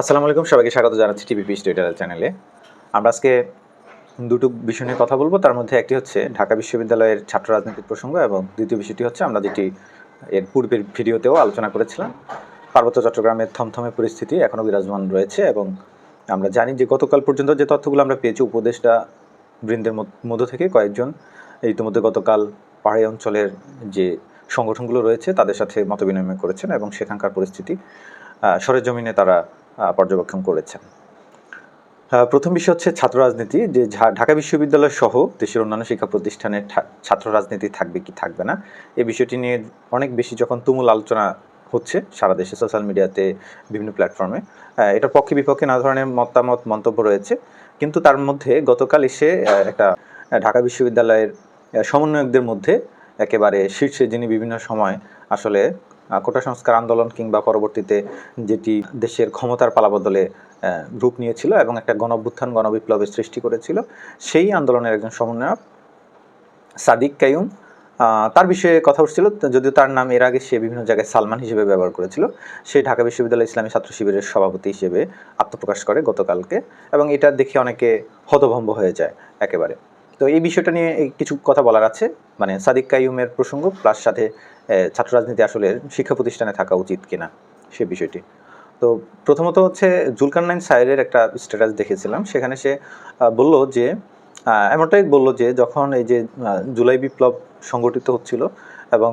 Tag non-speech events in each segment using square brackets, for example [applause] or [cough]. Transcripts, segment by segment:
আসসালামু আলাইকুম, সবাইকে স্বাগত জানাচ্ছি টিভি স্টেটাল চ্যানেলে। আমরা আজকে দুটো বিষয় নিয়ে কথা বলব। তার মধ্যে একটি হচ্ছে ঢাকা বিশ্ববিদ্যালয়ের ছাত্র রাজনীতির প্রসঙ্গ এবং দ্বিতীয় বিষয়টি হচ্ছে আমরা যেটি এর পূর্বের ভিডিওতেও আলোচনা করেছিলাম। পার্বত্য চট্টগ্রামের থমথমে পরিস্থিতি এখনও বিরাজমান রয়েছে এবং আমরা জানি যে গতকাল পর্যন্ত যে তথ্যগুলো আমরা পেয়েছি, উপদেষ্টা বৃন্দের মধ্য- থেকে কয়েকজন, ইতিমধ্যে গতকাল পাহাড়ি অঞ্চলের যে সংগঠনগুলো রয়েছে, তাদের সাথে মতবিনিময় করেছেন এবং সেখানকার পরিস্থিতি সরেজমিনে তারা পর্যবেক্ষণ করেছেন প্রথম বিষয় হচ্ছে ছাত্র রাজনীতি। যে ঢাকা বিশ্ববিদ্যালয় সহ দেশের অন্যান্য শিক্ষা প্রতিষ্ঠানের ছাত্র রাজনীতি থাকবে কি থাকবে না, এই বিষয়টি নিয়ে অনেক বেশি যখন তুমুল আলোচনা হচ্ছে সারা দেশে, সোশ্যাল মিডিয়াতে, বিভিন্ন প্ল্যাটফর্মে এটার পক্ষে বিপক্ষে নানা ধরনের মতামত, মন্তব্য রয়েছে। কিন্তু তার মধ্যে গতকাল এসে একটা ঢাকা বিশ্ববিদ্যালয়ের সমন্বয়কদের মধ্যে একেবারে শীর্ষে যিনি বিভিন্ন সময় আসলে কোটা সংস্কার আন্দোলন কিংবা পরবর্তীতে যেটি দেশের ক্ষমতার পালাবদলে রূপ নিয়েছিল এবং একটা গণঅভ্যুত্থান গণবিপ্লবের সৃষ্টি করেছিল, সেই আন্দোলনের একজন সমন্বয়ক, সাদিক কায়ুম তার বিষয়ে কথা উঠছিল, যদিও তার নাম এর আগে সে বিভিন্ন জায়গায় সালমান হিসেবে ব্যবহার করেছিল, সে ঢাকা বিশ্ববিদ্যালয় ইসলামী ছাত্র শিবিরের সভাপতি হিসেবে আত্মপ্রকাশ করে গতকালকে এবং এটা দেখে অনেকে হতভম্ব হয়ে যায় একেবারে। তো এই বিষয়টা নিয়ে কিছু কথা বলার আছে মানে সাদিক কাইয়ুমের প্রসঙ্গ প্লাস সাথে ছাত্র রাজনীতি আসলে শিক্ষা প্রতিষ্ঠানে থাকা উচিত কিনা সে বিষয়টি। তো প্রথমত হচ্ছে জুলকারনাইন সাইরের একটা স্ট্যাটাস দেখেছিলাম। সেখানে সে বলল যে এমনটাই বলল যে, যখন এই যে জুলাই বিপ্লব সংগঠিত হচ্ছিল এবং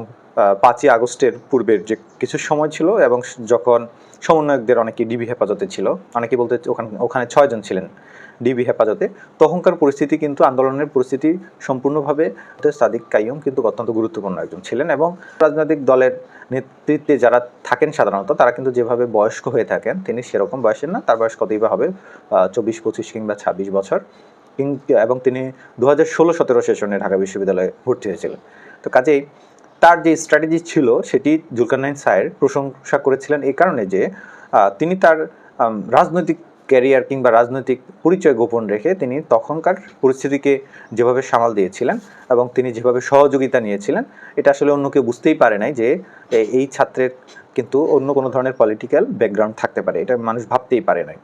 পাঁচই আগস্টের পূর্বের যে কিছু সময় ছিল এবং যখন সমন্বয়কদের অনেকে ডিবি হেফাজতে ছিল, অনেকে বলতে ওখানে ওখানে ছয়জন ছিলেন ডিবি হেফাজতে। তখনকার পরিস্থিতি কিন্তু আন্দোলনের পরিস্থিতি সম্পূর্ণভাবে সাদিক কাইয়ুম কিন্তু অত্যন্ত গুরুত্বপূর্ণ একজন ছিলেন এবং রাজনৈতিক দলের নেতৃত্বে যারা থাকেন সাধারণত, তারা কিন্তু যেভাবে বয়স্ক হয়ে থাকেন, তিনি সেরকম বয়সের না, তার বয়স কতই বা হবে চব্বিশ, পঁচিশ কিংবা ছাব্বিশ বছর। এবং তিনি দু হাজার ষোলো, সতেরো সেশনে ঢাকা বিশ্ববিদ্যালয়ে ভর্তি হয়েছিলেন। তো কাজেই তার যে স্ট্র্যাটেজি ছিল, সেটি জুলকারনাইন সায়ের প্রশংসা করেছিলেন এই কারণে যে তিনি তার রাজনৈতিক ক্যারিয়ার কিংবা রাজনৈতিক পরিচয় গোপন রেখে তিনি তখনকার পরিস্থিতিকে যেভাবে সামাল দিয়েছিলেন এবং তিনি যেভাবে সহযোগিতা নিয়েছিলেন, এটা আসলে অন্য কেউ বুঝতেই পারে নাই যে এই ছাত্রের কিন্তু অন্য কোনো ধরনের পলিটিক্যাল ব্যাকগ্রাউন্ড থাকতে পারে। এটা মানুষ ভাবতেই পারে নাই।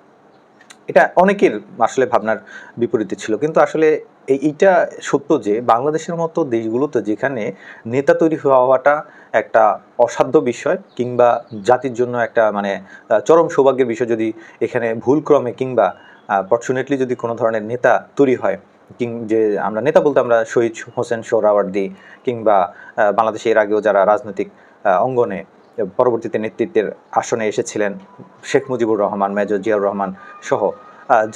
এটা অনেকের আসলে ভাবনার বিপরীতে ছিল। কিন্তু আসলে এইটা সত্য যে বাংলাদেশের মতো দেশগুলোতে যেখানে নেতা তৈরি হওয়াটা একটা অসাধ্য বিষয় কিংবা জাতির জন্য একটা মানে চরম সৌভাগ্যের বিষয় যদি এখানে ভুলক্রমে কিংবা ফর্চুনেটলি যদি কোনো ধরনের নেতা তৈরি হয়, কিং, যে আমরা নেতা বলতে আমরা শহীদ হোসেন সোহরাওয়ার্দী কিংবা বাংলাদেশে এর আগেও যারা রাজনৈতিক অঙ্গনে পরবর্তীতে নেতৃত্বের আসনে এসেছিলেন শেখ মুজিবুর রহমান, মেজর জিয়াউর রহমান সহ।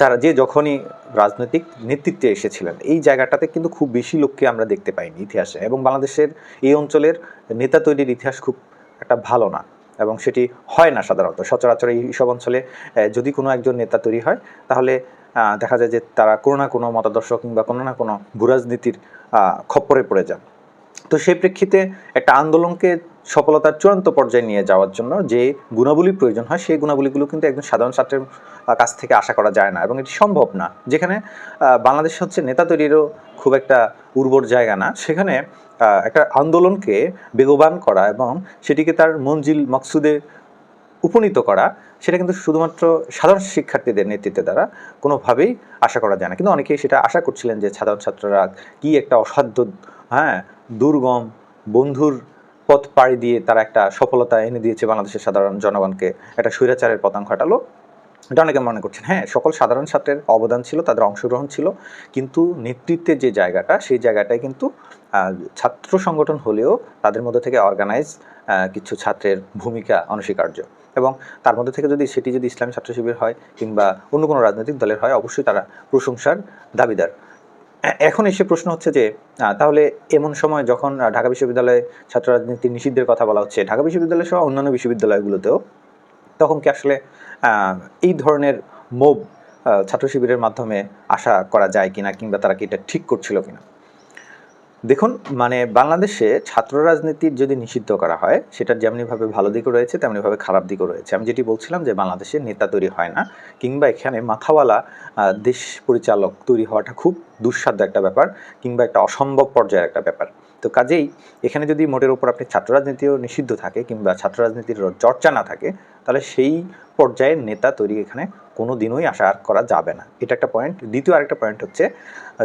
যারা যে যখনই রাজনৈতিক নেতৃত্বে এসেছিলেন, এই জায়গাটাতে কিন্তু খুব বেশি লোককে আমরা দেখতে পাইনি ইতিহাসে। এবং বাংলাদেশের এই অঞ্চলের নেতা তৈরির ইতিহাস খুব একটা ভালো না এবং সেটি হয় না সাধারণত। সচরাচর এই সব অঞ্চলে যদি কোনো একজন নেতা তৈরি হয়, তাহলে দেখা যায় যে তারা কোনো না কোনো মতাদর্শ কিংবা কোনো না কোনো ভূরাজনীতির খপ্পরে পড়ে যান। তো সেই প্রেক্ষিতে একটা আন্দোলনকে সফলতার চূড়ান্ত পর্যায়ে নিয়ে যাওয়ার জন্য যে গুণাবলীর প্রয়োজন হয়, সেই গুণাবলীগুলো কিন্তু একজন সাধারণ ছাত্রের কাছ থেকে আশা করা যায় না এবং এটি সম্ভব না। যেখানে বাংলাদেশ হচ্ছে নেতা তৈরিরও খুব একটা উর্বর জায়গা না। সেখানে একটা আন্দোলনকে বেগবান করা এবং সেটিকে তার মঞ্জিল, মকসুদে উপনীত করা, সেটা কিন্তু শুধুমাত্র সাধারণ শিক্ষার্থীদের নেতৃত্বে দ্বারা কোনোভাবেই আশা করা যায় না। কিন্তু অনেকেই সেটা আশা করছিলেন যে সাধারণ ছাত্ররা কি একটা অসাধ্য হ্যাঁ দুর্গম, বন্ধুর পথ পাড়ি দিয়ে তারা একটা সফলতা এনে দিয়েছে বাংলাদেশের সাধারণ জনগণকে। একটা স্বৈরাচারের পতন ঘটালো এটা অনেকে মনে করছেন হ্যাঁ সকল সাধারণ ছাত্রের অবদান ছিল, তাদের অংশগ্রহণ ছিল, কিন্তু নেতৃত্বের যে জায়গাটা, সেই জায়গাটায় কিন্তু ছাত্র সংগঠন হলেও তাদের মধ্যে থেকে অর্গানাইজ কিছু ছাত্রের ভূমিকা অনস্বীকার্য। এবং তার মধ্যে থেকে যদি সেটি যদি ইসলামী ছাত্র শিবির হয় কিংবা অন্য কোনো রাজনৈতিক দলের হয়, অবশ্যই তারা প্রশংসার দাবিদার। এখন এসে প্রশ্ন হচ্ছে যে তাহলে এমন সময় যখন ঢাকা বিশ্ববিদ্যালয়ে ছাত্র রাজনীতি নিষিদ্ধের কথা বলা হচ্ছে, ঢাকা বিশ্ববিদ্যালয় সহ অন্যান্য বিশ্ববিদ্যালয়গুলোতেও, তখন কি আসলে এই ধরনের মোব ছাত্র শিবিরের মাধ্যমে আশা করা যায় কিনা কিংবা তারা কি এটা ঠিক করছিল কিনা? দেখুন মানে বাংলাদেশে ছাত্র রাজনীতির যদি নিষিদ্ধ করা হয় সেটার যেমনিভাবে ভালো দিকও রয়েছে, তেমনিভাবে খারাপ দিকও রয়েছে। আমি যেটি বলছিলাম যে বাংলাদেশে নেতা তৈরি হয় না, কিংবা এখানে মাথাওয়ালা দেশ পরিচালক তৈরি হওয়াটা খুব দুঃসাধ্য একটা ব্যাপার, কিংবা একটা অসম্ভব পর্যায়ের একটা ব্যাপার। তো কাজেই এখানে যদি মোটের উপর আপনি ছাত্র রাজনীতিও নিষিদ্ধ থাকে, কিংবা ছাত্র রাজনীতির চর্চা না থাকে, তাহলে সেই পর্যায়ের নেতা তৈরি এখানে কোনো দিনই আশা করা যাবে না। এটা একটা পয়েন্ট দ্বিতীয় আরেকটা পয়েন্ট হচ্ছে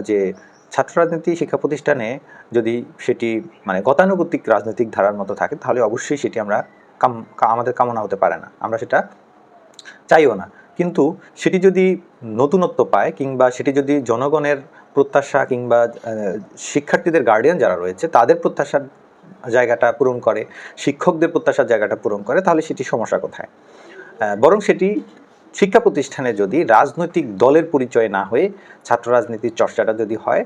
যে ছাত্র রাজনীতি শিক্ষা প্রতিষ্ঠানে যদি সেটি মানে গতানুগতিক রাজনৈতিক ধারার মতো থাকে, তাহলে অবশ্যই সেটি আমরা কাম আমাদের কামনা হতে পারে না। আমরা সেটা চাইও না। কিন্তু সেটি যদি নতুনত্ব পায় কিংবা সেটি যদি জনগণের প্রত্যাশা কিংবা শিক্ষার্থীদের গার্ডিয়ান যারা রয়েছে, তাদের প্রত্যাশার জায়গাটা পূরণ করে, শিক্ষকদের প্রত্যাশার জায়গাটা পূরণ করে, তাহলে সেটি সমস্যা কোথায়? বরং সেটি শিক্ষা প্রতিষ্ঠানে যদি রাজনৈতিক দলের পরিচয় না হয়ে ছাত্র রাজনীতির চর্চাটা যদি হয়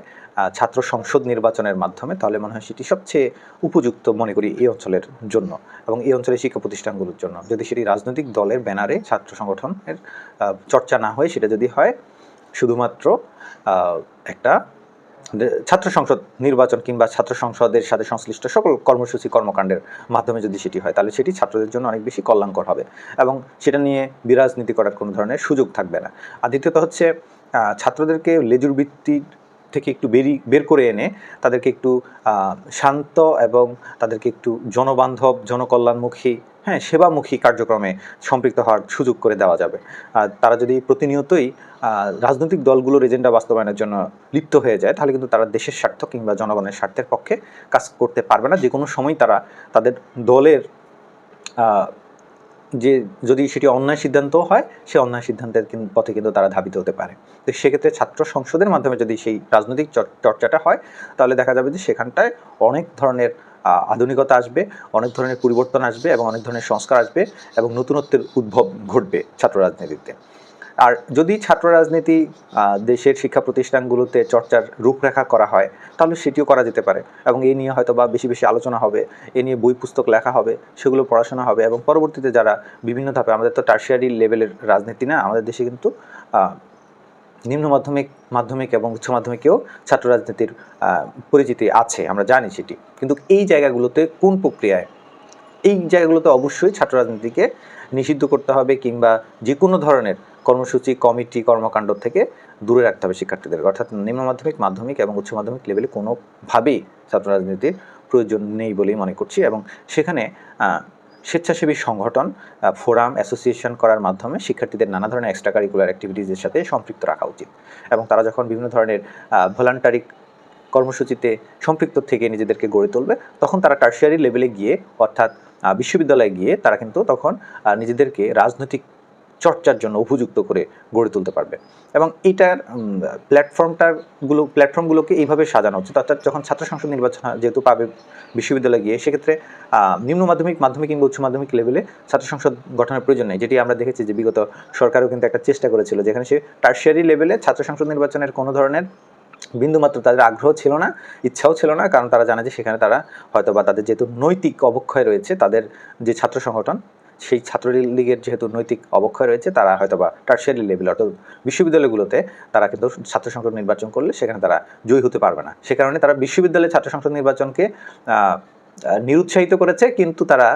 ছাত্র সংসদ নির্বাচনের মাধ্যমে, তাহলে মনে হয় সেটি সবচেয়ে উপযুক্ত মনে করি এই অঞ্চলের জন্য এবং এই অঞ্চলের শিক্ষা প্রতিষ্ঠানগুলোর জন্য। যদি সেটি রাজনৈতিক দলের ব্যানারে ছাত্র সংগঠনের চর্চা না হয়ে সেটা যদি হয়, শুধুমাত্র একটা ছাত্র সংসদ নির্বাচন কিংবা ছাত্র সংসদের সাথে সংশ্লিষ্ট সকল কর্মসূচি কর্মকাণ্ডের মাধ্যমে যদি সেটি হয়, তাহলে সেটি ছাত্রদের জন্য অনেক বেশি কল্যাণকর হবে এবং সেটা নিয়ে বিরাজনীতি করার কোনো ধরনের সুযোগ থাকবে না। আর দ্বিতীয়ত হচ্ছে ছাত্রদেরকে লেজুর বৃত্তির থেকে একটু বেরি, বের করে এনে তাদেরকে একটু শান্ত এবং তাদেরকে একটু জনবান্ধব, জনকল্যাণমুখী হ্যাঁ সেবামুখী কার্যক্রমে সম্পৃক্ত হওয়ার সুযোগ করে দেওয়া যাবে। আর তারা যদি প্রতিনিয়তই রাজনৈতিক দলগুলোর এজেন্ডা বাস্তবায়নের জন্য লিপ্ত হয়ে যায়, তাহলে কিন্তু তারা দেশের স্বার্থ কিংবা জনগণের স্বার্থের পক্ষে কাজ করতে পারবে না। যে কোনো সময় তারা তাদের দলের যে যদি সেটি অন্যায় সিদ্ধান্ত হয়, সে অন্যায় সিদ্ধান্তের পথে কিন্তু তারা ধাবিত হতে পারে। তো সেক্ষেত্রে ছাত্র সংসদের মাধ্যমে যদি সেই রাজনৈতিক চর- চর্চাটা হয়, তাহলে দেখা যাবে যে সেখানটায় অনেক ধরনের আধুনিকতা আসবে, অনেক ধরনের পরিবর্তন আসবে এবং অনেক ধরনের সংস্কার আসবে এবং নতুনত্বের উদ্ভব ঘটবে ছাত্র রাজনীতিতে। আর যদি ছাত্র রাজনীতি দেশের শিক্ষা প্রতিষ্ঠানগুলোতে চর্চার রূপরেখা করা হয়, তাহলে সেটিও করা যেতে পারে এবং এই নিয়ে হয়তো বা বেশি বেশি আলোচনা হবে, এ নিয়ে বই পুস্তক লেখা হবে, সেগুলো পড়াশোনা হবে এবং পরবর্তীতে যারা বিভিন্ন ধাপে, আমাদের তো টার্সিয়ারি লেভেলের রাজনীতি না, আমাদের দেশে কিন্তু নিম্ন মাধ্যমিক মাধ্যমিক এবং উচ্চ মাধ্যমিকেও ছাত্র রাজনীতির পরিচিতি আছে, আমরা জানি সেটি। কিন্তু এই জায়গাগুলোতে কোন প্রক্রিয়ায়? এই জায়গাগুলোতে অবশ্যই ছাত্র রাজনীতিকে নিষিদ্ধ করতে হবে কিংবা যে কোনো ধরনের কর্মসূচি, কমিটি, কর্মকাণ্ড থেকে দূরে রাখতে হবে শিক্ষার্থীদের। অর্থাৎ নিম্ন মাধ্যমিক মাধ্যমিক এবং উচ্চ মাধ্যমিক লেভেলে কোনোভাবেই ছাত্র রাজনীতির প্রয়োজন নেই বলেই মনে করছি এবং সেখানে স্বেচ্ছাসেবী সংগঠন ফোরাম, অ্যাসোসিয়েশন করার মাধ্যমে শিক্ষার্থীদের নানা ধরনের এক্সট্রা কারিকুলার অ্যাক্টিভিটিসের সাথে সম্পৃক্ত রাখা উচিত। এবং তারা যখন বিভিন্ন ধরনের ভলান্টারি কর্মসূচিতে সম্পৃক্ত থেকে নিজেদেরকে গড়ে তুলবে, তখন তারা টার্সিয়ারি লেভেলে গিয়ে, অর্থাৎ বিশ্ববিদ্যালয়ে গিয়ে তারা কিন্তু তখন নিজেদেরকে রাজনৈতিক চর্চার জন্য উপযুক্ত করে গড়ে তুলতে পারবে। এবং এইটার প্ল্যাটফর্মটারগুলো প্ল্যাটফর্মগুলোকে এইভাবে সাজানো উচিত অর্থাৎ যখন ছাত্র সংসদ নির্বাচন যেহেতু পাবে বিশ্ববিদ্যালয়ে গিয়ে, সেক্ষেত্রে নিম্ন মাধ্যমিক মাধ্যমিক কিংবা উচ্চ মাধ্যমিক লেভেলে ছাত্র সংসদ গঠনের প্রয়োজন নেই, যেটি আমরা দেখেছি যে বিগত সরকারও কিন্তু একটা চেষ্টা করেছিল, যেখানে সে টার্সিয়ারি লেভেলে ছাত্র সংসদ নির্বাচনের কোনো ধরনের বিন্দুমাত্র তাদের আগ্রহ ছিল না, ইচ্ছাও ছিল না, কারণ তারা জানে যে সেখানে তারা হয়তো বা তাদের যেহেতু নৈতিক অবক্ষয় রয়েছে, তাদের যে ছাত্র সংগঠন সেই ছাত্র লীগের যেহেতু নৈতিক অবক্ষয় রয়েছে, তারা হয়তো বা টার্সিয়ারি লেভেল অর্থাৎ বিশ্ববিদ্যালয়গুলোতে তারা কিন্তু ছাত্র সংসদ নির্বাচন করলে সেখানে তারা জয়ী হতে পারবে না। সে কারণে তারা বিশ্ববিদ্যালয়ে ছাত্র সংসদ নির্বাচনকে নিরুৎসাহিত করেছে, কিন্তু তারা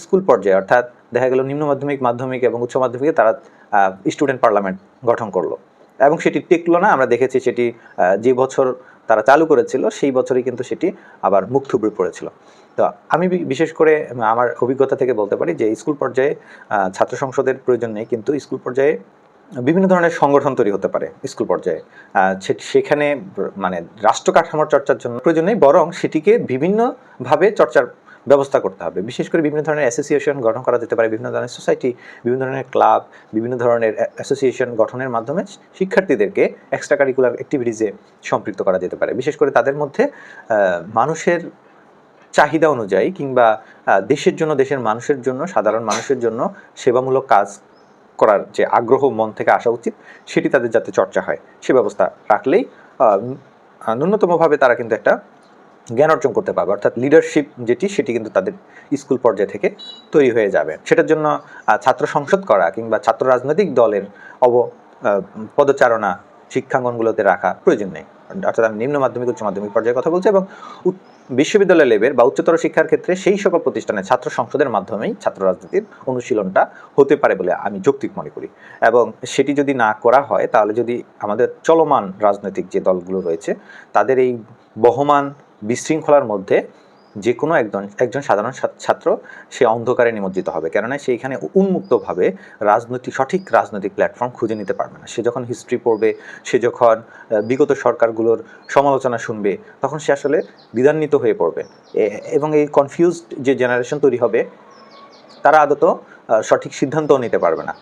স্কুল পর্যায়ে অর্থাৎ দেখা গেল নিম্ন মাধ্যমিক মাধ্যমিক এবং উচ্চ মাধ্যমিকে তারা স্টুডেন্ট পার্লামেন্ট গঠন করল। এবং সেটি টিকলো না, আমরা দেখেছি সেটি যে বছর তারা চালু করেছিল, সেই বছরই কিন্তু সেটি আবার মুখ থুবড়ে পড়েছিল। তো আমি বিশেষ করে আমার অভিজ্ঞতা থেকে বলতে পারি যে স্কুল পর্যায়ে ছাত্র সংসদের প্রয়োজন নেই, কিন্তু স্কুল পর্যায়ে বিভিন্ন ধরনের সংগঠন তৈরি হতে পারে স্কুল পর্যায়ে। সেখানে মানে রাষ্ট্র কাঠামোর চর্চার জন্য প্রয়োজন নেই, বরং সেটিকে বিভিন্নভাবে চর্চার ব্যবস্থা করতে হবে। বিশেষ করে বিভিন্ন ধরনের অ্যাসোসিয়েশন গঠন করা যেতে পারে, বিভিন্ন ধরনের সোসাইটি বিভিন্ন ধরনের ক্লাব বিভিন্ন ধরনের অ্যাসোসিয়েশন গঠনের মাধ্যমে শিক্ষার্থীদেরকে এক্সট্রা কারিকুলার অ্যাক্টিভিটিসে সম্পৃক্ত করা যেতে পারে। বিশেষ করে তাদের মধ্যে মানুষের চাহিদা অনুযায়ী কিংবা দেশের জন্য, দেশের মানুষের জন্য, সাধারণ মানুষের জন্য সেবামূলক কাজ করার যে আগ্রহ, মন থেকে আসা উচিত, সেটি তাদের যাতে চর্চা হয়। সে ব্যবস্থা রাখলেই ন্যূনতমভাবে তারা কিন্তু একটা জ্ঞান অর্জন করতে পারবে। অর্থাৎ লিডারশিপ যেটি, সেটি কিন্তু তাদের স্কুল পর্যায়ে থেকে তৈরি হয়ে যাবে। সেটার জন্য ছাত্র সংসদ করা কিংবা ছাত্র রাজনৈতিক দলের অব পদচারণা, শিক্ষাঙ্গনগুলোতে রাখা প্রয়োজন নেই। অর্থাৎ আমি নিম্ন মাধ্যমিক, উচ্চ মাধ্যমিক পর্যায়ে কথা বলছি এবং বিশ্ববিদ্যালয় লেভেল বা উচ্চতর শিক্ষার ক্ষেত্রে সেই সকল প্রতিষ্ঠানে ছাত্র সংসদের মাধ্যমেই ছাত্র রাজনীতির অনুশীলনটা হতে পারে বলে আমি যৌক্তিক মনে করি। এবং সেটি যদি না করা হয়, তাহলে যদি আমাদের চলমান রাজনৈতিক যে দলগুলো রয়েছে, তাদের এই বহমান বিশৃঙ্খলার মধ্যে যে কোনো একজন একজন সাধারণ ছাত্র, সে অন্ধকারে নিমজ্জিত হবে। কেননা সে এখানে উন্মুক্তভাবে রাজনৈতিক, সঠিক রাজনৈতিক প্ল্যাটফর্ম খুঁজে নিতে পারবে না। সে যখন হিস্ট্রি পড়বে, সে যখন বিগত সরকারগুলোর সমালোচনা শুনবে, তখন সে আসলে দ্বিধান্বিত হয়ে পড়বে। এবং এই কনফিউজড যে জেনারেশন তৈরি হবে, তারা আদত সঠিক সিদ্ধান্তও নিতে পারবে না।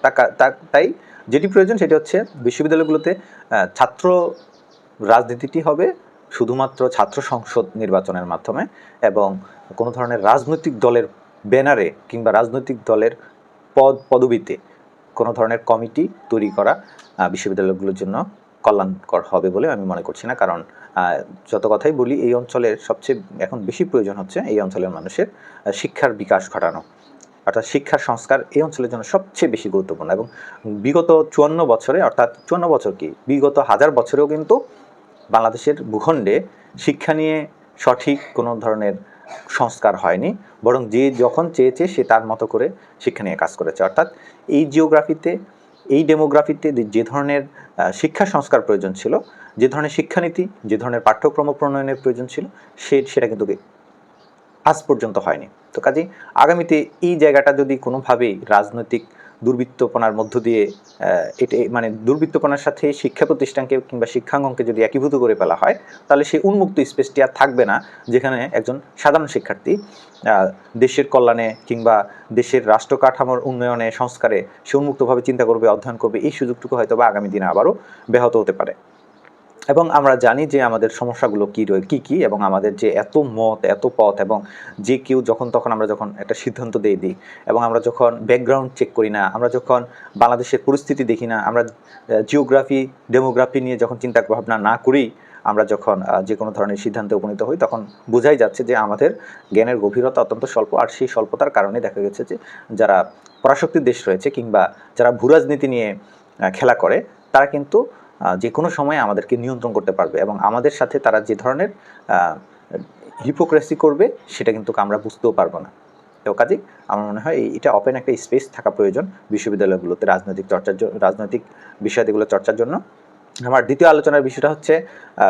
তাই যেটি প্রয়োজন সেটি হচ্ছে বিশ্ববিদ্যালয়গুলোতে ছাত্র রাজনীতিটি হবে শুধুমাত্র ছাত্র সংসদ নির্বাচনের মাধ্যমে এবং কোনো ধরনের রাজনৈতিক দলের ব্যানারে কিংবা রাজনৈতিক দলের পদ, পদবিতে কোনো ধরনের কমিটি তৈরি করা বিশ্ববিদ্যালয়গুলোর জন্য কল্যাণকর হবে বলে আমি মনে করছি না। কারণ যত কথাই বলি, এই অঞ্চলের সবচেয়ে এখন বেশি প্রয়োজন হচ্ছে এই অঞ্চলের মানুষের শিক্ষার বিকাশ ঘটানো। অর্থাৎ শিক্ষার সংস্কার এই অঞ্চলের জন্য সবচেয়ে বেশি গুরুত্বপূর্ণ এবং বিগত চুয়ান্ন বছরে, অর্থাৎ চুয়ান্ন বছর কি, বিগত হাজার বছরেও কিন্তু বাংলাদেশের ভূখণ্ডে শিক্ষা নিয়ে সঠিক কোনো ধরনের সংস্কার হয়নি, বরং যে যখন চেয়েছে সে তার মতো করে শিক্ষা নিয়ে কাজ করেছে। অর্থাৎ এই জিওগ্রাফিতে, এই ডেমোগ্রাফিতে যে- ধরনের শিক্ষা সংস্কার প্রয়োজন ছিল, যে ধরনের শিক্ষানীতি, যে ধরনের পাঠ্যক্রম প্রণয়নের প্রয়োজন ছিল, সে সেটা কিন্তু আজ পর্যন্ত হয়নি। তো কাজেই আগামীতে এই জায়গাটা যদি কোনোভাবেই রাজনৈতিক দুর্বৃত্তপনার মধ্য দিয়ে এটি মানে দুর্বৃত্তপনার সাথে শিক্ষা প্রতিষ্ঠানকে কিংবা শিক্ষাঙ্গনকে যদি একীভূত করে ফেলা হয়, তাহলে সেই উন্মুক্ত স্পেসটি আর থাকবে না, যেখানে একজন সাধারণ শিক্ষার্থী দেশের কল্যাণে কিংবা দেশের রাষ্ট্র কাঠামোর উন্নয়নে, সংস্কারে সে উন্মুক্তভাবে চিন্তা করবে, অধ্যয়ন করবে, এই সুযোগটুকু হয়তো বা আগামী দিনে আবারও ব্যাহত হতে পারে। এবং আমরা জানি যে আমাদের সমস্যাগুলো কী রয়ে, কী কী এবং আমাদের যে এত মত, এত পথ এবং যে কেউ যখন, তখন আমরা যখন একটা সিদ্ধান্ত দিয়ে দিই এবং আমরা যখন ব্যাকগ্রাউন্ড চেক করি না, আমরা যখন বাংলাদেশের পরিস্থিতি দেখি না, আমরা জিওগ্রাফি ডেমোগ্রাফি নিয়ে যখন চিন্তা ভাবনা না করেই আমরা যখন যে কোনো ধরনের সিদ্ধান্তে উপনীত হই, তখন বোঝাই যাচ্ছে যে আমাদের জ্ঞানের গভীরতা অত্যন্ত স্বল্প আর সেই স্বল্পতার কারণে দেখা গেছে যে যারা পরাশক্তির দেশ রয়েছে কিংবা যারা ভূরাজনীতি নিয়ে খেলা করে, তারা কিন্তু যে কোনো সময় আমাদেরকে নিয়ন্ত্রণ করতে পারবে এবং আমাদের সাথে তারা যে ধরনের হিপোক্রেসি করবে, সেটা কিন্তু আমরা বুঝতেও পারব না। তো কাজেই আমার মনে হয় এটা ওপেন একটা স্পেস থাকা প্রয়োজন বিশ্ববিদ্যালয়গুলোতে রাজনৈতিক চর্চার জন্য রাজনৈতিক বিষয়াদিগুলো চর্চার জন্য। আমার দ্বিতীয় আলোচনার বিষয়টা হচ্ছে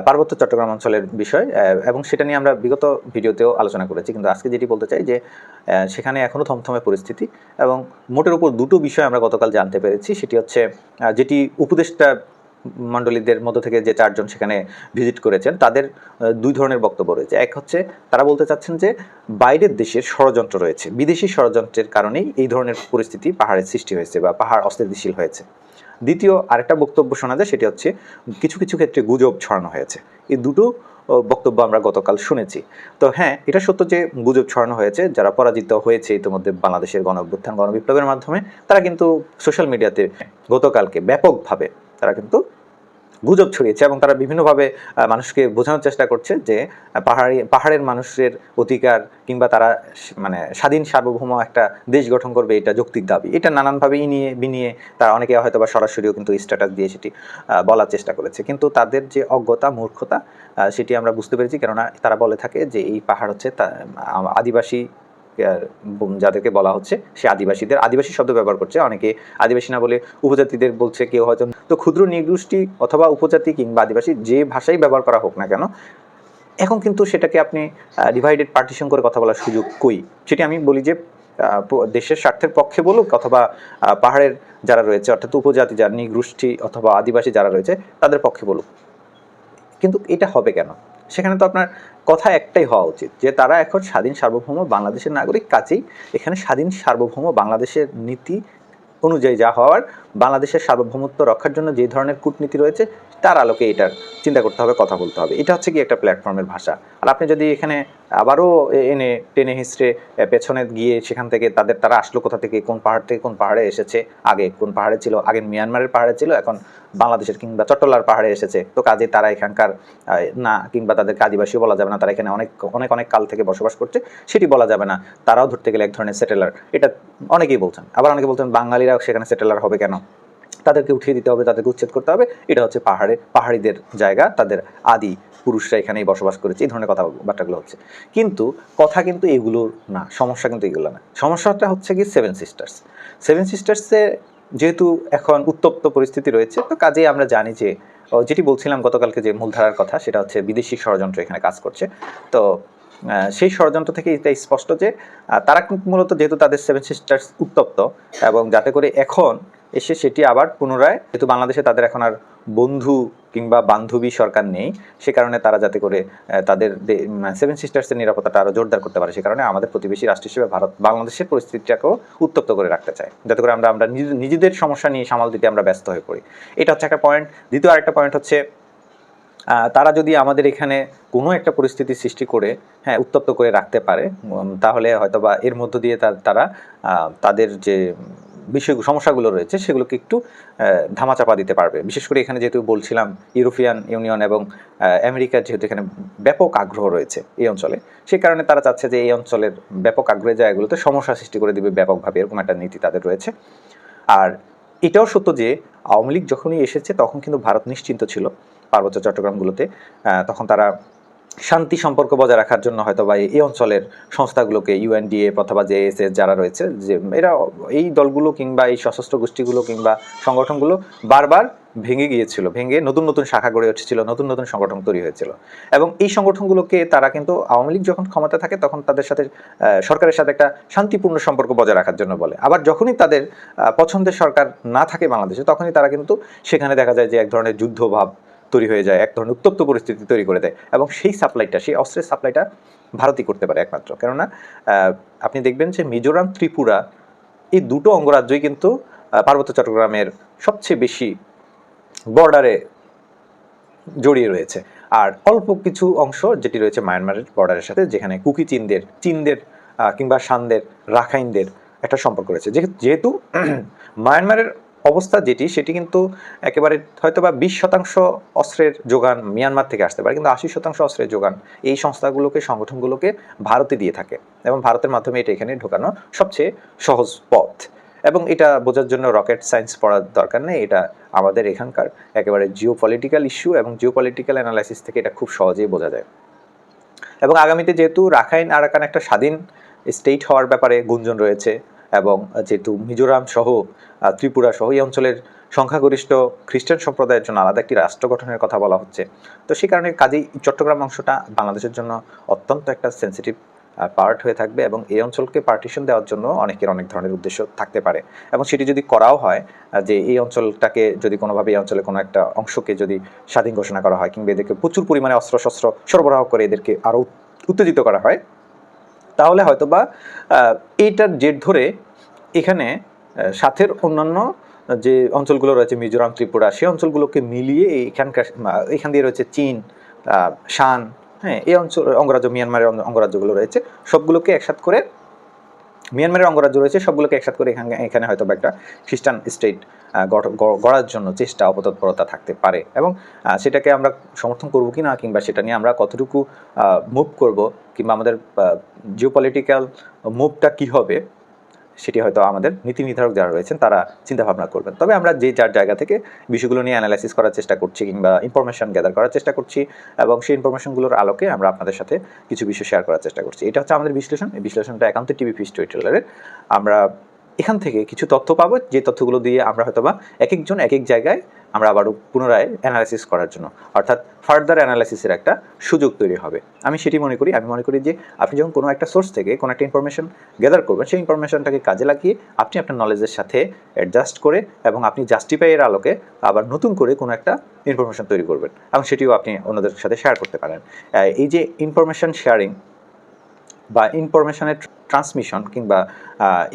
পার্বত্য চট্টগ্রাম অঞ্চলের বিষয় এবং সেটা নিয়ে আমরা বিগত ভিডিওতেও আলোচনা করেছি। কিন্তু আজকে যেটি বলতে চাই যে সেখানে এখনও থমথমে পরিস্থিতি এবং মোটের উপর দুটো বিষয় আমরা গতকাল জানতে পেরেছি। সেটি হচ্ছে যেটি উপদেষ্টা মণ্ডলীদের মধ্য থেকে যে চারজন সেখানে ভিজিট করেছেন, তাদের দুই ধরনের বক্তব্য রয়েছে। এক হচ্ছে, তারা বলতে চাচ্ছেন যে বাইরের দেশের ষড়যন্ত্র রয়েছে। বিদেশি ষড়যন্ত্রের কারণেই এই ধরনের পরিস্থিতি পাহাড়ের সৃষ্টি হয়েছে বা পাহাড় অস্থিতিশীল হয়েছে। দ্বিতীয়, আরেকটা বক্তব্য শোনা যায়, সেটি হচ্ছে কিছু কিছু ক্ষেত্রে গুজব ছড়ানো হয়েছে। এই দুটো বক্তব্য আমরা গতকাল শুনেছি। তো হ্যাঁ এটা সত্য যে গুজব ছড়ানো হয়েছে, যারা পরাজিত হয়েছে ইতিমধ্যে বাংলাদেশের গণ অভ্যুত্থান গণবিপ্লবের মাধ্যমে, তারা কিন্তু সোশ্যাল মিডিয়াতে গতকালকে ব্যাপকভাবে তারা কিন্তু গুজব ছড়িয়েছে এবং তারা বিভিন্নভাবে মানুষকে বোঝানোর চেষ্টা করছে যে পাহাড়ি, পাহাড়ের মানুষের অধিকার কিংবা তারা মানে স্বাধীন সার্বভৌম একটা দেশ গঠন করবে এটা যৌক্তিক দাবি। এটা নানানভাবে ইনিয়ে বিনিয়ে তারা অনেকে হয়তো বা সরাসরিও কিন্তু স্ট্যাটাস দিয়ে সেটি বলার চেষ্টা করেছে। কিন্তু তাদের যে অজ্ঞতা, মূর্খতা সেটি আমরা বুঝতে পেরেছি। কেননা তারা বলে থাকে যে, এই পাহাড় হচ্ছে আদিবাসী যাদেরকে বলা হচ্ছে সে আদিবাসীদের, আদিবাসী শব্দ ব্যবহার করছে। অনেকে আদিবাসী না বলে উপজাতিদের বলছে কেউ হয়তো তো ক্ষুদ্র নিগোষ্ঠী অথবা উপজাতি কিংবা আদিবাসী যে ভাষাই ব্যবহার করা হোক না কেন, এখন কিন্তু সেটাকে আপনি ডিভাইডেড পার্টিশন করে কথা বলার সুযোগ কই? সেটি আমি বলি যে দেশের স্বার্থের পক্ষে বলুক অথবা পাহাড়ের যারা রয়েছে, অর্থাৎ উপজাতি যারা, নিগোষ্ঠী অথবা আদিবাসী যারা রয়েছে, তাদের পক্ষে বলুক। কিন্তু এটা হবে কেন? সেখানে তো আপনার কথা একটাই হওয়া উচিত, যে তারা এখন স্বাধীন সার্বভৌম বাংলাদেশের নাগরিক, কাজেই এখানে স্বাধীন সার্বভৌম বাংলাদেশের নীতি অনুযায়ী যা হওয়ার, বাংলাদেশের সার্বভৌমত্ব রক্ষার জন্য যে ধরনের কূটনীতি রয়েছে, তার আলোকে এটার চিন্তা করতে হবে, কথা বলতে হবে। এটা হচ্ছে কি একটা প্ল্যাটফর্মের ভাষা। আর আপনি যদি এখানে আবারও এনে টেনে হিস্ট্রে পেছনে গিয়ে সেখান থেকে তাদের, তারা আসলো কোথা থেকে, কোন পাহাড় থেকে কোন পাহাড়ে এসেছে, আগে কোন পাহাড়ে ছিল? আগে মিয়ানমারের পাহাড়ে ছিল, এখন বাংলাদেশের কিংবা চট্টলার পাহাড়ে এসেছে। তো কাজে তারা এখানকার না, কিংবা তাদেরকে আদিবাসীও বলা যাবে না, তারা এখানে অনেক অনেক অনেক কাল থেকে বসবাস করছে, সেটি বলা যাবে না। তারাও ধরতে গেলে এক ধরনের সেটেলার এটা অনেকেই বলছেন। আবার অনেকে বলছেন, বাঙালিরাও সেখানে সেটেলার হবে কেন? তাদেরকে উঠিয়ে দিতে হবে, তাদেরকে উচ্ছেদ করতে হবে। এটা হচ্ছে পাহাড়ে, পাহাড়িদের জায়গা, তাদের আদি পুরুষরা এখানেই বসবাস করেছে। এই ধরনের কথাবার্তাগুলো হচ্ছে। কিন্তু কথা কিন্তু এগুলোর না, সমস্যা কিন্তু এগুলো না। সমস্যাটা হচ্ছে কি সেভেন সিস্টার্স সেভেন সিস্টার্সে যেহেতু এখন উত্তপ্ত পরিস্থিতি রয়েছে, তো কাজেই আমরা জানি যে যেটি বলছিলাম গতকালকে যে মূলধারার কথা, সেটা হচ্ছে বিদেশি ষড়যন্ত্র এখানে কাজ করছে। তো সেই ষড়যন্ত্র থেকে এটা স্পষ্ট যে তারা মূলত যেহেতু তাদের সেভেন সিস্টার্স উত্তপ্ত এবং যাতে করে এখন এসে সেটি আবার পুনরায়, যেহেতু বাংলাদেশে তাদের এখন আর বন্ধু কিংবা বান্ধবী সরকার নেই, সে কারণে তারা যাতে করে তাদের সেভেন সিস্টার্সের নিরাপত্তাটা আরও জোরদার করতে পারে, সে কারণে আমাদের প্রতিবেশী রাষ্ট্র হিসেবে ভারত বাংলাদেশের পরিস্থিতিটাকেও উত্তপ্ত করে রাখতে চায়। যাতে করে আমরা আমরা নিজে- নিজেদের সমস্যা নিয়ে সামাল দিতে আমরা ব্যস্ত হয়ে পড়ি। এটা হচ্ছে একটা পয়েন্ট দ্বিতীয় আরেকটা পয়েন্ট হচ্ছে তারা যদি আমাদের এখানে কোনো একটা পরিস্থিতি সৃষ্টি করে হ্যাঁ উত্তপ্ত করে রাখতে পারে তাহলে হয়তো বা এর মধ্য দিয়ে তারা তাদের যে বিষয় সমস্যাগুলো রয়েছে, সেগুলোকে একটু ধামাচাপা দিতে পারবে। বিশেষ করে এখানে যেহেতু বলছিলাম ইউরোপিয়ান ইউনিয়ন এবং আমেরিকার যেহেতু এখানে ব্যাপক আগ্রহ রয়েছে এই অঞ্চলে, সেই কারণে তারা চাচ্ছে যে এই অঞ্চলের ব্যাপক আগ্রহের জায়গাগুলোতে সমস্যা সৃষ্টি করে দিবে ব্যাপকভাবে, এরকম একটা নীতি তাদের রয়েছে। আর এটাও সত্য যে, আওয়ামী লীগ যখনই এসেছে তখন কিন্তু ভারত নিশ্চিন্ত ছিল পার্বত্য চট্টগ্রামগুলোতে তখন তারা শান্তি সম্পর্ক বজায় রাখার জন্য হয়তো বা এই অঞ্চলের সংস্থাগুলোকে ইউএনডিএ অথবা জেএসএস যারা রয়েছে, যে এরা এই দলগুলো কিংবা এই সশস্ত্র গোষ্ঠীগুলো কিংবা সংগঠনগুলো বারবার ভেঙে গিয়েছিল, ভেঙে নতুন নতুন শাখা গড়ে উঠেছিল, নতুন নতুন সংগঠন তৈরি হয়েছিল। এবং এই সংগঠনগুলোকে তারা কিন্তু আওয়ামী লীগ যখন ক্ষমতা থাকে তখন তাদের সাথে সরকারের সাথে একটা শান্তিপূর্ণ সম্পর্ক বজায় রাখার জন্য বলে। আবার যখনই তাদের পছন্দের সরকার না থাকে বাংলাদেশে, তখনই তারা কিন্তু সেখানে দেখা যায় যে এক ধরনের যুদ্ধভাব তৈরি হয়ে যায়, এক ধরনের উত্তপ্ত পরিস্থিতি তৈরি করে দেয় এবং সেই সাপ্লাইটা সেই অস্ত্রের সাপ্লাইটা ভারতই করতে পারে একমাত্র। কেননা আপনি দেখবেন যে মিজোরাম, ত্রিপুরা এই দুটো অঙ্গরাজ্যই কিন্তু পার্বত্য চট্টগ্রামের সবচেয়ে বেশি বর্ডারে জড়িয়ে রয়েছে। আর অল্প কিছু অংশ যেটি রয়েছে মায়ানমারের বর্ডারের সাথে, যেখানে কুকি চীনদের চীনদের কিংবা শানদের, রাখাইনদের একটা সম্পর্ক রয়েছে। যেহেতু মায়ানমারের [clears throat] অবস্থা যেটি, সেটি কিন্তু একেবারে হয়তো বা বিশ শতাংশ অস্ত্রের যোগান মিয়ানমার থেকে আসতে পারে, কিন্তু আশি শতাংশ অস্ত্রের যোগান এই সংস্থাগুলোকে, সংগঠনগুলোকে ভারতে দিয়ে থাকে এবং ভারতের মাধ্যমে এটা এখানে ঢোকানো সবচেয়ে সহজ পথ। এবং এটা বোঝার জন্য রকেট সায়েন্স পড়ার দরকার নেই, এটা আমাদের এখানকার একেবারে জিও পলিটিক্যাল ইস্যু এবং জিও পলিটিক্যাল অ্যানালাইসিস থেকে এটা খুব সহজেই বোঝা যায়। এবং আগামীতে যেহেতু রাখাইন আরাকান একটা স্বাধীন স্টেট হওয়ার ব্যাপারে গুঞ্জন রয়েছে এবং যেহেতু মিজোরাম সহ ত্রিপুরা সহ এই অঞ্চলের সংখ্যাগরিষ্ঠ খ্রিস্টান সম্প্রদায়ের জন্য আলাদা একটি রাষ্ট্র গঠনের কথা বলা হচ্ছে। তো সেই কারণে কাজেই চট্টগ্রাম অংশটা বাংলাদেশের জন্য অত্যন্ত একটা সেন্সিটিভ পার্ট হয়ে থাকবে এবং এই অঞ্চলকে পার্টিশন দেওয়ার জন্য অনেকের অনেক ধরনের উদ্দেশ্য থাকতে পারে। এবং সেটি যদি করাও হয় যে এই অঞ্চলটাকে যদি কোনোভাবে এই অঞ্চলে কোনো একটা অংশকে যদি স্বাধীন ঘোষণা করা হয় কিংবা এদেরকে প্রচুর পরিমাণে অস্ত্রশস্ত্র সরবরাহ করে এদেরকে আরও উত্তেজিত করা হয় তাহলে হয়তো বা এইটার জেট ধরে এখানে সাথের অন্যান্য যে অঞ্চলগুলো রয়েছে মিজোরাম ত্রিপুরা সেই অঞ্চলগুলোকে মিলিয়ে এখানকার আহ, এখান দিয়ে রয়েছে চীন শান হ্যাঁ এই অঞ্চল অঙ্গরাজ্য মিয়ানমারের অঙ্গরাজ্যগুলো রয়েছে সবগুলোকে একসাথ করে মিয়ানমারের অঙ্গরাজ্য রয়েছে, সবগুলোকে একসাথ করে এখানে এখানে হয়তো একটা খ্রিস্টান স্টেট গড়ার জন্য চেষ্টা, অপতৎপরতা থাকতে পারে। এবং সেটাকে আমরা সমর্থন করব কি না কিংবা সেটা নিয়ে আমরা কতটুকু মুভ করব কিংবা আমাদের জিও পলিটিক্যাল মুভটা কী হবে সেটি হয়তো আমাদের নীতি নির্ধারক যারা রয়েছেন, তারা চিন্তা ভাবনা করবেন। তবে আমরা যে যার জায়গা থেকে বিষয়গুলো নিয়ে অ্যানালাইসিস করার চেষ্টা করছি কিংবা ইনফরমেশন গ্যাদার করার চেষ্টা করছি এবং সেই ইনফরমেশনগুলোর আলোকে আমরা আপনাদের সাথে কিছু বিষয় শেয়ার করার চেষ্টা করছি। এটা হচ্ছে আমাদের বিশ্লেষণ। এই বিশ্লেষণটা একান্ত টিভি ফিস টুইটারের আমরা এখান থেকে কিছু তথ্য পাবো। যে তথ্যগুলো দিয়ে আমরা হয়তোবা এক একজন এক এক জায়গায় আমরা আবারও পুনরায় অ্যানালাইসিস করার জন্য। অর্থাৎ ফার্দার অ্যানালাইসিসের একটা সুযোগ তৈরি হবে। আমি সেটি মনে করি, আমি মনে করি যে আপনি যখন কোনো একটা সোর্স থেকে কোনো একটা ইনফরমেশন গ্যাদার করবেন, সেই ইনফরমেশনটাকে কাজে লাগিয়ে আপনি আপনার নলেজের সাথে অ্যাডজাস্ট করে এবং আপনি জাস্টিফাইয়ের আলোকে আবার নতুন করে কোনো একটা ইনফরমেশন তৈরি করবেন এবং সেটিও আপনি অন্যদের সাথে শেয়ার করতে পারেন। এই যে ইনফরমেশন শেয়ারিং বা ইনফরমেশনের ট্রান্সমিশন কিংবা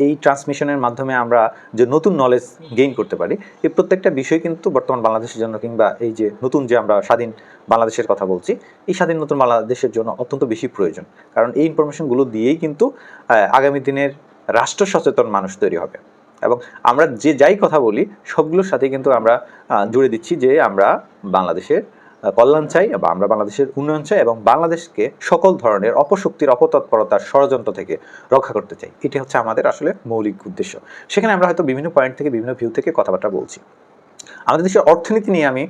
এই ট্রান্সমিশনের মাধ্যমে আমরা যে নতুন নলেজ গেইন করতে পারি, এই প্রত্যেকটা বিষয় কিন্তু বর্তমান বাংলাদেশের জন্য কিংবা এই যে নতুন যে আমরা স্বাধীন বাংলাদেশের কথা বলছি, এই স্বাধীন নতুন বাংলাদেশের জন্য অত্যন্ত বেশি প্রয়োজন। কারণ এই ইনফরমেশনগুলো দিয়েই কিন্তু আগামী দিনের রাষ্ট্র সচেতন মানুষ তৈরি হবে। এবং আমরা যে যাই কথা বলি, সবগুলোর সাথে কিন্তু আমরা জুড়ে দিচ্ছি যে আমরা বাংলাদেশের কল্যাণ চাই বা আমরা বাংলাদেশের উন্নয়ন চাই এবং বাংলাদেশকে সকল ধরনের অপশক্তির অপতৎপরতার ষড়যন্ত্র থেকে রক্ষা করতে চাই। এটি হচ্ছে আমাদের আসলে মৌলিক উদ্দেশ্য। সেখানে আমরা হয়তো বিভিন্ন পয়েন্ট থেকে, বিভিন্ন ভিউ থেকে কথাবার্তা বলছি। আমাদের দেশের অর্থনীতি নিয়ে আমি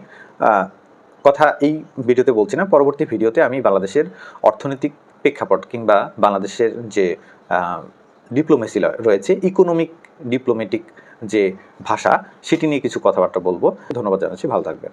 কথা এই ভিডিওতে বলছি না। পরবর্তী ভিডিওতে আমি বাংলাদেশের অর্থনৈতিক প্রেক্ষাপট কিংবা বাংলাদেশের যে ডিপ্লোমেসি রয়েছে ইকোনমিক ডিপ্লোমেটিক যে ভাষা, সেটি নিয়ে কিছু কথাবার্তা বলব। ধন্যবাদ জানাচ্ছি। ভালো থাকবেন।